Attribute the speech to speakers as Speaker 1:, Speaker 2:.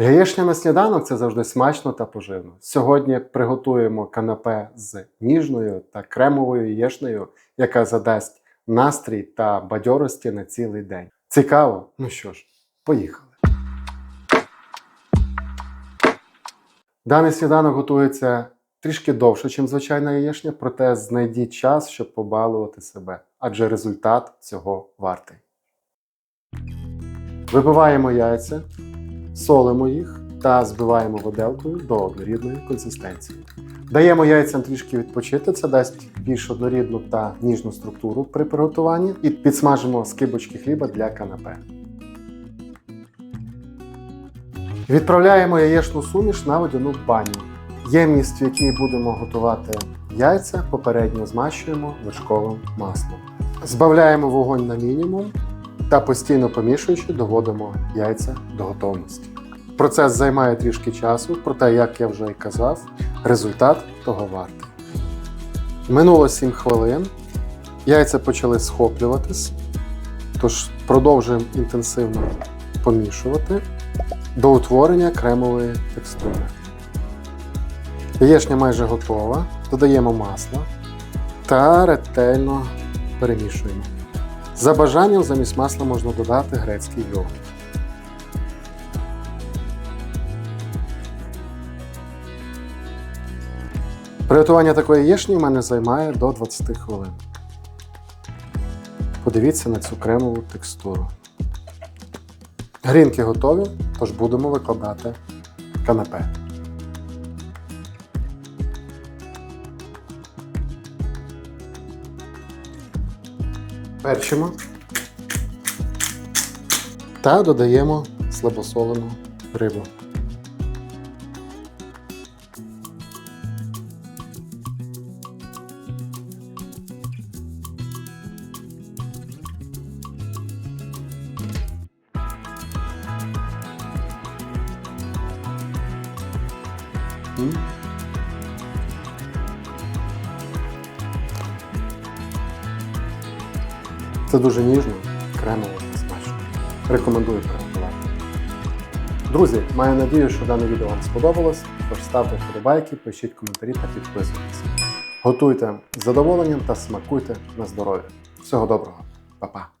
Speaker 1: Яєчня на сніданок це завжди смачно та поживно. Сьогодні приготуємо канапе з ніжною та кремовою яєчнею, яка задасть настрій та бадьорості на цілий день. Цікаво? Ну що ж, поїхали. Даний сніданок готується трішки довше, ніж звичайна яєчня, проте знайдіть час, щоб побалувати себе, адже результат цього вартий. Вибиваємо яйця, солимо їх та збиваємо виделкою до однорідної консистенції. Даємо яйцям трішки відпочити, це дасть більш однорідну та ніжну структуру при приготуванні і підсмажимо скибочки хліба для канапе. Відправляємо яєчну суміш на водяну баню. Ємність, в якій будемо готувати яйця, попередньо змащуємо вершковим маслом. Збавляємо вогонь на мінімум та постійно помішуючи доводимо яйця до готовності. Процес займає трішки часу, проте, як я вже і казав, результат того вартий. Минуло 7 хвилин, яйця почали схоплюватись, тож продовжуємо інтенсивно помішувати до утворення кремової текстури. Яєчня майже готова, додаємо масло та ретельно перемішуємо. За бажанням замість масла можна додати грецький йогурт. Приготування такої яєчні в мене займає до 20 хвилин. Подивіться на цю кремову текстуру. Грінки готові, тож будемо викладати канапе. Перчимо та додаємо слабосолену рибу. М. Це дуже ніжно, кремово та смачно. Рекомендую приготувати. Друзі, маю надію, що дане відео вам сподобалось. Тож ставте вподобайки, пишіть коментарі та підписуйтесь. Готуйте з задоволенням та смакуйте на здоров'я. Всього доброго, Па-па!